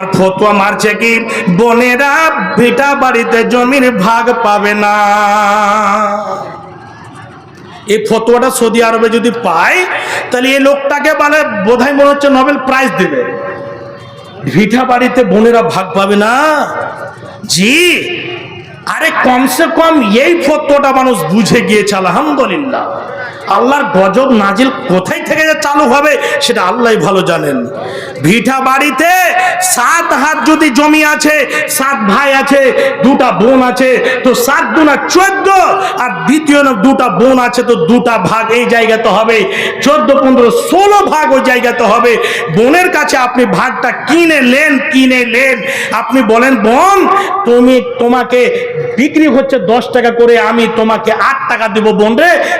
ফতুয়া মারছে কি? বোনেরা ভিটা বাড়িতে জমির ভাগ পাবে না। এই ফতুয়াটা সৌদি আরবে যদি পায়, তাহলে এই লোকটাকে বলে, বোধহয় মনে হচ্ছে নোবেল প্রাইজ দেবে। ভিটা বাড়িতে বোনেরা ভাগ পাবে না। জি আরে কমসে কম এই ফতোয়াটা মানুষ বুঝে গিয়েছে, আলহামদুলিল্লাহ। আল্লাহর গজব নাজিল কোথায় থেকে যে চালু হবে, সেটা আল্লাহ ভালো জানেন। ভিটা বাড়িতে সাত হাত যদি জমি আছে, সাত ভাই আছে, দুটা বোন আছে, তো সাত দুনা চোদ্দ, আর দ্বিতীয় না দুটা বোন আছে, তো দুটা ভাগ এই জায়গাতে হবে। চোদ্দ, পনেরো, ষোলো ভাগ ওই জায়গাতে হবে। বোনের কাছে আপনি ভাগটা কিনে লেন কিনে লেন আপনি বলেন, বোন, তুমি তোমাকে বিক্রি হচ্ছে দশ টাকা করে, আমি তোমাকে আট টাকা দেব বোন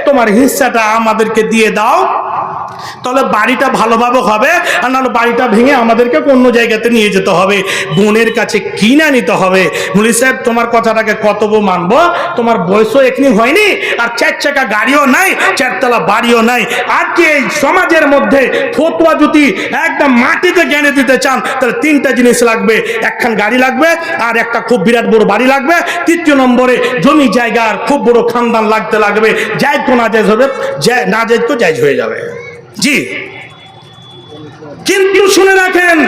তোমার হিসাটা আমাদেরকে দিয়ে দাও। তাহলে বাড়িটা ভালোভাবে হবে, আর নাহলে বাড়িটা ভেঙে আমাদেরকে অন্য জায়গাতে নিয়ে যেতে হবে। বোনের কাছে কিনা নিতে হবে। মুলি সাহেব, তোমার কথাটাকে কতব মানবো? তোমার বয়সও এখনি হয়নি, আর চার চাকা গাড়িও নাই, চারতলা বাড়িও নাই। আর কি এই সমাজের মধ্যে ফতুয়া যদি একদম মাটিতে জ্ঞানে দিতে চান, তাহলে তিনটা জিনিস লাগবে। একখান গাড়ি লাগবে, আর একটা খুব বিরাট বড় বাড়ি লাগবে। তৃতীয় নম্বরে জমি জায়গা, আর খুব বড় খানদান লাগতে লাগবে। যাই তো না যাই হবে না যাই তো যাই হয়ে যাবে। জি। কিন্তু শুনে রাখেন,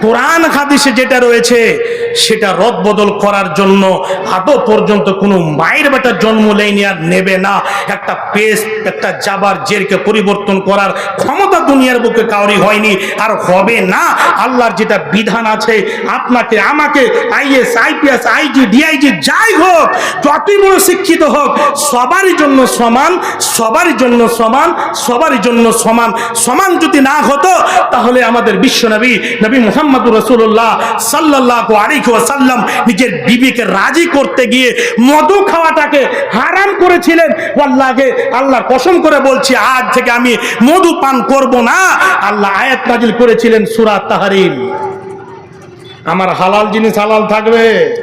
কোরআন হাদিসে যেটা রয়েছে, সেটা রদ বদল করার জন্য আদৌ পর্যন্ত কোনো মায়ের বেটা জন্ম লেনিয়ার আর নেবে না। একটা পেস্ট, একটা জাবার জেরকে পরিবর্তন করার ক্ষমতা দুনিয়ার বুকে কাউরি হয়নি, আর হবে না। আল্লাহর যেটা বিধান আছে, আপনাকে, আমাকে, আইএস, আইপিএস, আইজি, ডিআইজি, যাই হোক, যতই বড় শিক্ষিত হোক, সবারই জন্য সমান, সবারই জন্য সমান, সবারই জন্য সমান। সমান যদি না হতো, তাহলে আমাদের বিশ্ব নবী মোহাম্মদ রসুল্লাহ সাল্লাহ আলিক সাল্লাম নিজের বিবিকে রাজি করতে গিয়ে মধু খাওয়াটাকে হারাম করেছিলেন। আল্লাহকে আল্লাহর কসম করে বলছি, আজ থেকে আমি মধু পান করব। না। আল্লাহ আয়াত নাজিল করেছিলেন সুরাত তাহারিম। আমার হালাল জিনিস হালাল থাকবে।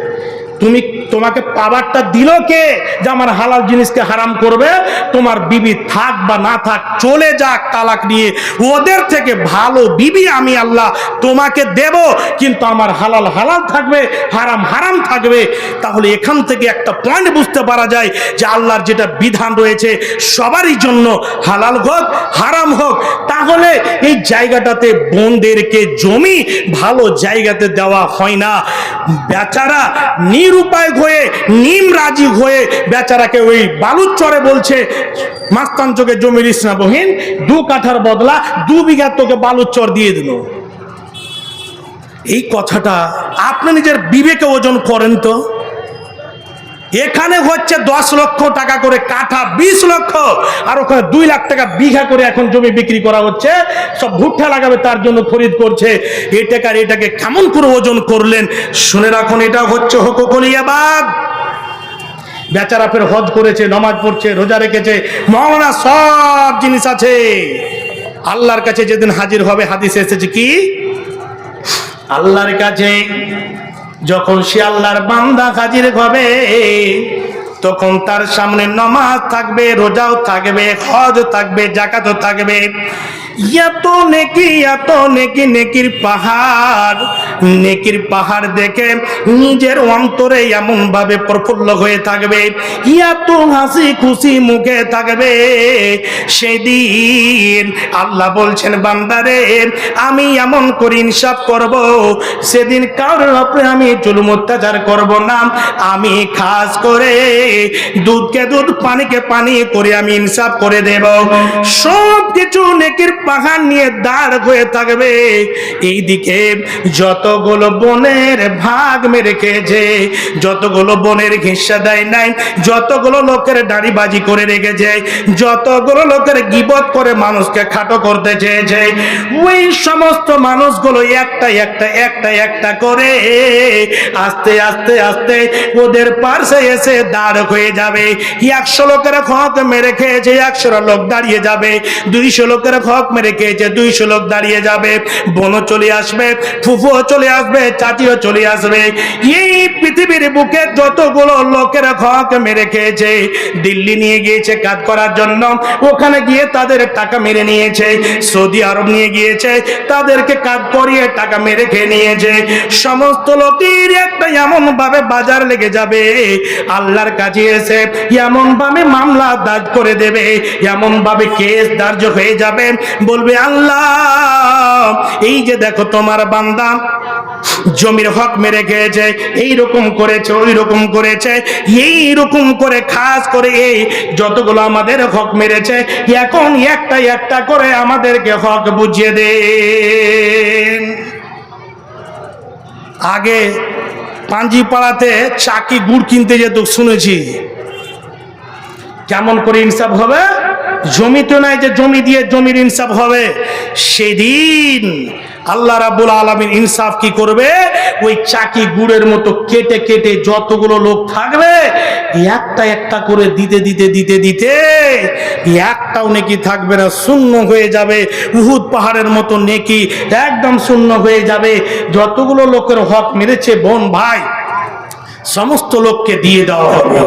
তুমি তোমাকে পাওয়ারটা দিল কে যে আমার হালাল জিনিসকে হারাম করবে? তোমার বিবি থাক বা না থাক, চলে যাক তালাক নিয়ে। ওদের থেকে ভালো বিবি আমি আল্লাহ তোমাকে দেব, কিন্তু আমার হালাল হালাল থাকবে, হারাম হারাম থাকবে। তাহলে এখান থেকে একটা পয়েন্ট বুঝতে পারা যায় যে আল্লাহর যেটা বিধান রয়েছে, সবারই জন্য হালাল হোক, হারাম হোক। তাহলে এই জায়গাটাতে বোনদেরকে জমি ভালো জায়গাতে দেওয়া হয় না। বেচারা নিরুপায় হয়ে, নিম রাজি হয়ে বেচারাকে ওই বালুর চরে বলছে, মাস্তান চোখে জমি দিস বহিন দু কাঠার বদলা, দু বিঘা তোকে বালুর চর দিয়ে দিল। এই কথাটা, আপনি নিজের বিবেকে ওজন করেন তো? এখানে হচ্ছে দশ লক্ষ টাকা করে কাঠা, বিশ লক্ষ, আর ওখানে দুই লাখ টাকা বিঘা করে এখন জমি বিক্রি করা হচ্ছে। সব ভুট্টা লাগাবে, তার জন্য খরিদ করছে। এ টাকার এটাকে কেমন করে ওজন করলেন? শুনে রাখুন এটা হচ্ছে হকুকলিয়াবাদ বেচারা ফের হজ করেছে, নমাজ পড়ছে, রোজা রেখেছে মহানা সব জিনিস আছে। আল্লাহর কাছে যেদিন হাজির হবে, হাদিসে এসেছে কি? আল্লাহর কাছে। যখন সে আল্লাহর বান্দা হাজির হবে, তখন তার সামনে নমাজ থাকবে, রোজাও থাকবে, হজ থাকবে জাকাতও থাকবে। এত নেকি এত নেকি, নেকির পাহাড়। নেকির পাহাড় দেখে নিজের অন্তরে এমন ভাবে প্রফুল্ল হয়ে থাকবে। এত হাসি খুশি মুখে থাকবে। সেদিন আল্লাহ বলছেন, বান্দারে, আমি এমন করে ইনসাফ করব, সেদিন কারোর উপরে আমি চুলুম অত্যাচার করব না। আমি খাস করে দুধকে দুধ, পানিকে পানি করে আমি ইনসাফ করে দেব। সব কিছু নেকির পাহাড় নিয়ে দাঁড় হয়ে থাকবে। এইদিকে যতগুলো বনের ভাগ মেরে খেয়েছে, যতগুলো বনের হিস্সা দেয় নাই, যতগুলো লোকের দাড়িবাজি করে রেখেছে, যতগুলো লোকের গিবত করে মানুষকে খাটো করতে চেয়েছে, ওই সমস্ত মানুষগুলো একটা একটা একটা একটা করে আস্তে আস্তে আস্তে ওদের পার্শ্বে এসে দাঁড় হয়ে যাবে। একশো লোকের হক মেরে খেয়েছে একশো লোক দাঁড়িয়ে যাবে, দুইশো লোকের হক মেরে খেয়েছে, দুইশো লোক দাঁড়িয়ে যাবে বোনও চলে আসবে, ফুফুও চলে আসবে, চাচিও চলে আসবে। এই পৃথিবীর বুকে যতগুলো লোকের হক মেরে খেয়েছে, দিল্লি নিয়ে গিয়েছে কাজ করার জন্য, ওখানে গিয়ে তাদের টাকা মেরে নিয়েছে, সৌদি আরব নিয়ে গিয়েছে, তাদেরকে কাজ করিয়ে টাকা মেরে খেয়ে নিয়েছে। সমস্ত লোকের একটা এমন ভাবে বাজার লেগে যাবে, আল্লাহর কাছে এসে এমন ভাবে মামলা দাজ করে দেবে এমন ভাবে কেস দার্য হয়ে যাবে বলবে, আল্লাহ, এই যে দেখো তোমার বান্দা, জমির হক মেরে খেয়েছে এই রকম করেছে ওই রকম করেছে এই রকম করে খাস করে এই যতগুলো আমাদের হক মেরেছে, এখন একটা একটা করে আমাদেরকে হক বুঝিয়ে দেন। আগে পাঞ্জিপাড়াতে চাকি গুড় কিনতে যেত, শুনেছি। কেমন করে ইনসাফ হবে? জমি তো নাই যে জমি দিয়ে জমির ইনসাফ হবে। সেদিন আল্লাহ রাবুল আলমীর ইনসাফ কি করবে? ওই চাকি গুড়ের মতো কেটে কেটে যতগুলো লোক থাকবে, একটা একটা করে দিতে দিতে দিতে দিতে একটাও নেকি থাকবে না, শূন্য হয়ে যাবে। উহুদ পাহাড়ের মতো নেকি একদম শূন্য হয়ে যাবে। যতগুলো লোকের হক মেরেছে বোন ভাই, সমস্ত লোককে দিয়ে দেওয়া হবে।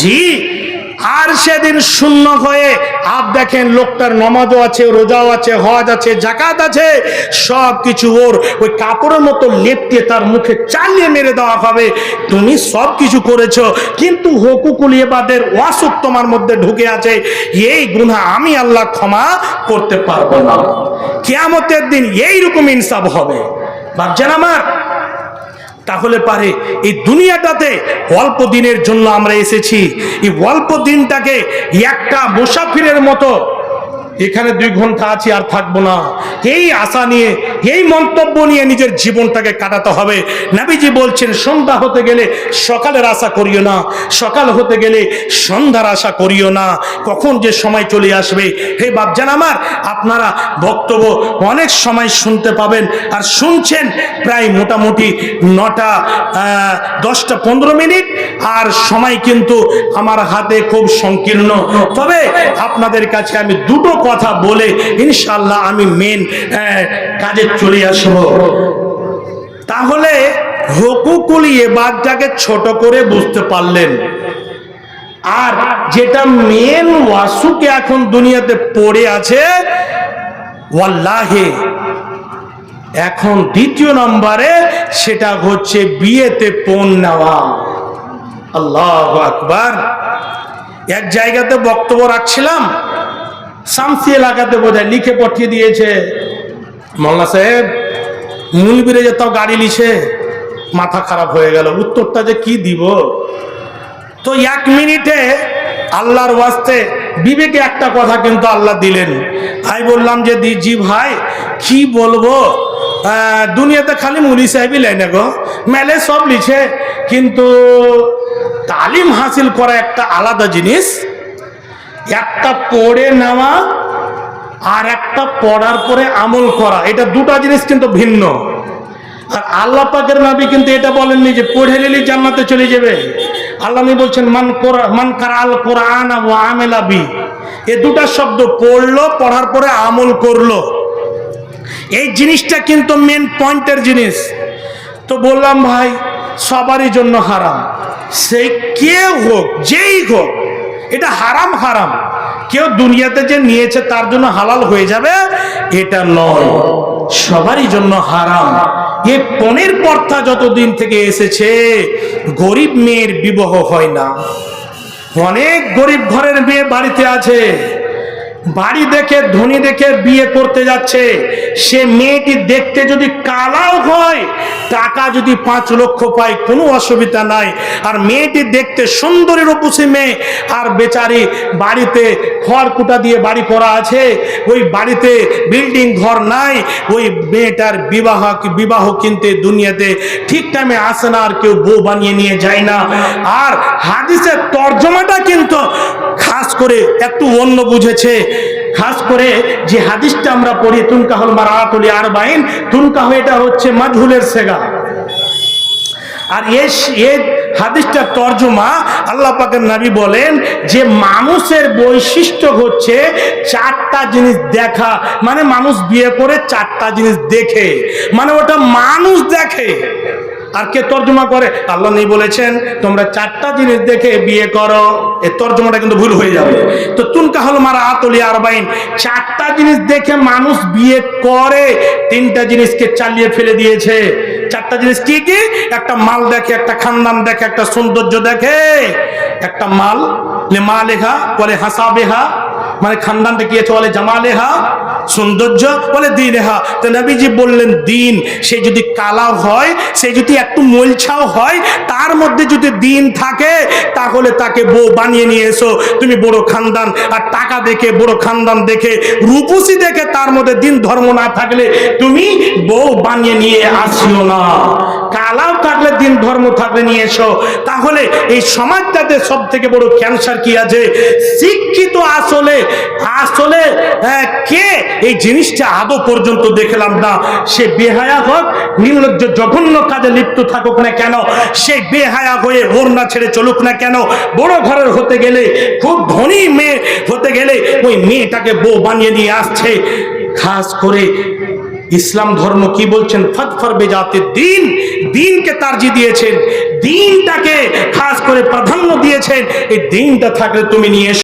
জি আর সেদিন শূন্য হয়ে আপ দেখেন লোকটার নমাজও আছে, রোজাও আছে, হজ আছে জাকাত আছে সব কিছু ওর ওই কাপড়ের মতো লেপটে তার মুখে চালিয়ে মেরে দেওয়া হবে। তুমি সব কিছু করেছ, কিন্তু হকুকুল এবাদের ওয়াসুক তোমার মধ্যে ঢুকে আছে। এই গুণা আমি আল্লাহ ক্ষমা করতে পারব না। কেয়ামতের দিন এইরকম ইনসাফ হবে। ভাবছেন আমার? তাহলে পারে, এই দুনিয়াটাতে অল্প দিনের জন্য আমরা এসেছি। এই অল্প দিনটাকে একটা মুসাফিরের মতো এখানে দুই ঘণ্টা আছি আর থাকব না। এই আশা নিয়ে, এই মন্তব্য নিয়ে নিজের জীবনটাকে কাটাতে হবে। নাবিজি বলছেন, সন্ধ্যা হতে গেলে সকালের আশা করিও না, সকাল হতে গেলে সন্ধ্যার আশা করিও না। কখন যে সময় চলে আসবে? হে বাপজান আমার, আপনারা বক্তব্য অনেক সময় শুনতে পাবেন আর শুনছেন প্রায় মোটামুটি নটা দশটা পনেরো মিনিট আর সময় কিন্তু আমার হাতে খুব সংকীর্ণ। তবে আপনাদের কাছে আমি দুটো কথা বলে ইনশাল্লাহ আমি মেন কাজে চলে আসব। তাহলে হকুকুল এবারটাকে ছোট করে বুঝতে পারলেন। আর যেটা মেন ওয়াসুকে এখন দুনিয়াতে পড়ে আছে, ওয়াল্লাহে, এখন দ্বিতীয় নম্বরে সেটা হচ্ছে বিয়েতে পণ নেওয়া। আল্লাহ আকবার। এক জায়গাতে বক্তব্য রাখছিলাম শামসি এলাকাতে বোঝায় লিখে পাঠিয়ে দিয়েছে। মোল্লা সাহেব, মুলবিরে যে তাও গাড়ি লিছে, মাথা খারাপ হয়ে গেল। উত্তরটা যে কি দিব? তো এক মিনিটে আল্লাহর ওয়াস্তে বিবেকে একটা কথা কিন্তু আল্লাহ দিলেন। আমি বললাম যে, দি জি ভাই, কি বলব? দুনিয়াতে খালি মুলি সাহেবই লেনে গো। মেলে সব লিছে, কিন্তু তালিম হাসিল করা একটা আলাদা জিনিস একটা পড়ে নেওয়া আর একটা পড়ার পরে আমল করা, এটা দুটো জিনিস কিন্তু ভিন্ন। আর আল্লাহ পাকের নবী কিন্তু এটা বলেননি যে পড়ে নিলে জান্নাতে চলে যাবে। আল্লাহ নবী বলছেন, মান কোরা, মান কার আল কোরআন ও আমেলা বি। এ দুটা শব্দ পড়ল, পড়ার পরে আমল করল। এই জিনিসটা কিন্তু মেন পয়েন্টের জিনিস। তো বললাম, ভাই, সবারই জন্য হারাম। সে কেউ হোক, যেই হোক এটা হারাম হারাম। কেউ দুনিয়াতে যে নিয়েছে তার জন্য হালাল হয়ে যাবে, এটা নয়। সবারই জন্য হারাম। এ পনেরো পর্থা যতদিন থেকে এসেছে, গরিব মেয়ের বিবাহ হয় না। অনেক গরিব ঘরের মেয়ে বাড়িতে আছে। বাড়ি দেখে, ধনী দেখে বিয়ে করতে যাচ্ছে। সে মেয়েটি দেখতে যদি কালাও হয়, টাকা যদি পাঁচ লক্ষ পায়, কোনো অসুবিধা নাই। আর মেয়েটি দেখতে সুন্দরী রূপসী মেয়ে, আর বেচারি বাড়িতে খড়কুটা দিয়ে বাড়ি করা আছে। ওই বাড়িতে বিল্ডিং ঘর নাই, ওই মেয়েটার বিবাহ বিবাহ কিনতে দুনিয়াতে ঠিক টাইমে আসে না, আর কেউ বউ বানিয়ে নিয়ে যায় না। আর হাদিসের তর্জমাটা কিন্তু করে একটু অন্য বুঝেছে। খাস করে যে হাদিসটা আমরা পড়ি, তুনকাহুল মারাতুলি আর বাইন তুনকাহ এটা হচ্ছে মাজহুলের সেগা। আর এ হাদিসটার তর্জমা আল্লাহ পাকের নবী বলেন যে মানুষের বৈশিষ্ট্য হচ্ছে চারটা জিনিস দেখা। মানে মানুষ বিয়ে করে চারটা জিনিস দেখে। মানে ওটা মানুষ দেখে। আর কে তর্জমা করে? আল্লাহ নেই বলেছেন, তোমরা চারটা জিনিস দেখে বিয়ে করো, এ তর্জমাটা কিন্তু ভুল হয়ে যাবে। তো তুনকা হল মারা আতলি আরবাইন, চারটা জিনিস দেখে মানুষ বিয়ে করে, তিনটা জিনিসকে চালিয়ে ফেলে দিয়েছে। চারটা জিনিস কি কি? একটা মাল দেখে, একটা খানদান দেখে, একটা সৌন্দর্য দেখে। একটা মাল মা লেখা বলে হাসা বেহা মানে খানদানটা কি আছে বলে? জামা লেহা সৌন্দর্য বলে দিন রেহা তো নবীজি বললেন, দিন, সে যদি কালা হয়, সে যদি একটু মলছাও হয়, তার মধ্যে যদি দিন থাকে, তাহলে তাকে বউ বানিয়ে নিয়ে এসো। তুমি বড় খানদান, আর টাকা দেখে, বড় খানদান দেখে, রূপসী দেখে তার মধ্যে দিন ধর্ম না থাকলে তুমি বউ বানিয়ে নিয়ে আসিও না। কালাও থাকলে দিন ধর্ম থাকলে নিয়ে এসো। তাহলে এই সমাজটাতে সব থেকে বড় ক্যান্সার কি আছে? শিক্ষিত আসলে আসলে আহ, কে? এই জিনিসটা আদৌ পর্যন্ত দেখলাম না। সে বেহায়া হোক নির্লজ্জ জঘন্য কাজে লিপ্ত থাকুক না কেন? সে বেহায়া হয়ে ওর না ছেড়ে চলুক না কেন? বড় ঘরের হতে গেলে খুব ধনী মেয়ে হতে গেলে ওই মেয়েটাকে বউ বানিয়ে নিয়ে আসছে। খাস করে ইসলাম ধর্ম কি বলছেন ফতফর বেজাতে দিন, দিনকে তারজি দিয়েছেন, দিনটাকে খাস করে প্রাধান্য দিয়েছেন, এই দিনটা থাকলে তুমি নিয়ে।